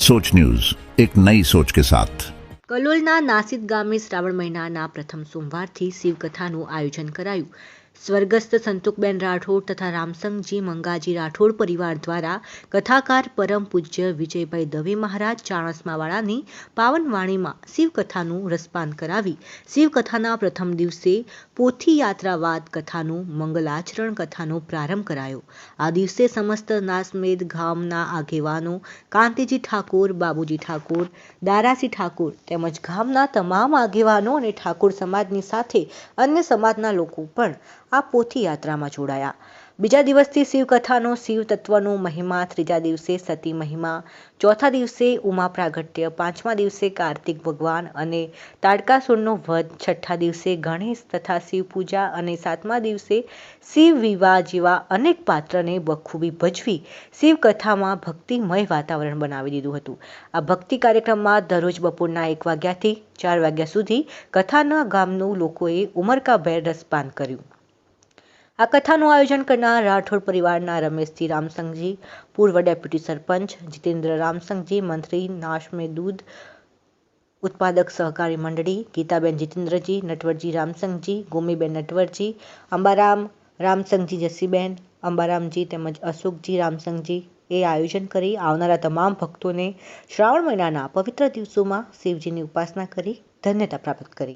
સોચ news એક નઈ સોચ કે સાથ કલોલના નાસિદ ગામે શ્રાવણ મહિનાના પ્રથમ સોમવારથી શિવકથાનું આયોજન કરાયું. સ્વર્ગસ્થ સંતુકબેન રાઠોડ તથા રામસંગજી મંગાજી રાઠોડ પરિવાર દ્વારા કથાકાર પરમ પૂજ્ય વિજયભાઈ દવે મહારાજ ચાણસમાવાળાની પાવન વાણીમાં શિવકથાનું રસપાન કરાવી. શિવકથાના પ્રથમ દિવસે પોથી યાત્રાવાદ કથાનું મંગલાચરણ કથાનો પ્રારંભ કરાયો. આ દિવસે સમસ્ત નાસમેદ ગામના આગેવાનો કાંતિજી ઠાકોર, બાબુજી ઠાકોર દારાસી ઠાકોર તેમજ ગામના તમામ આગેવાનો અને ઠાકોર સમાજની સાથે અન્ય સમાજના લોકો પણ આ પોથી યાત્રામાં જોડાયા. બીજા દિવસથી શિવકથાનો શિવ તત્વનો મહિમા, ત્રીજા દિવસે સતી મહિમા, ચોથા દિવસે ઉમા પ્રાગટ્ય, પાંચમા દિવસે કાર્તિક ભગવાન અને તાડકાસુરનો વધ, છઠ્ઠા દિવસે ગણેશ તથા શિવ પૂજા અને સાતમા દિવસે શિવ વિવાહ જેવા અનેક પાત્રને બખૂબી ભજવી શિવકથામાં ભક્તિમય વાતાવરણ બનાવી દીધું હતું. આ ભક્તિ કાર્યક્રમમાં દરરોજ બપોરના એક વાગ્યાથી ચાર વાગ્યા સુધી કથાના ગામનું લોકોએ ઉમરકાભેર રસપાન કર્યું. આ કથાનું આયોજન કરનાર રાઠોડ પરિવારના રમેશજી રામસંગજી પૂર્વ ડેપ્યુટી સરપંચ જીતેન્દ્ર રામસંગજી મંત્રી નાશમે દૂધ, ઉત્પાદક સહકારી મંડળી, ગીતાબેન જીતેન્દ્રજી, નટવરજી રામસંગજી ગોમીબેન નટવરજી, અંબારામ રામસંગજી જસીબેન, અંબારામજી તેમજ અશોકજી રામસંગજી એ આયોજન કરી આવનારા તમામ ભક્તોને શ્રાવણ મહિનાના પવિત્ર દિવસોમાં શિવજીની ઉપાસના કરી ધન્યતા પ્રાપ્ત કરી.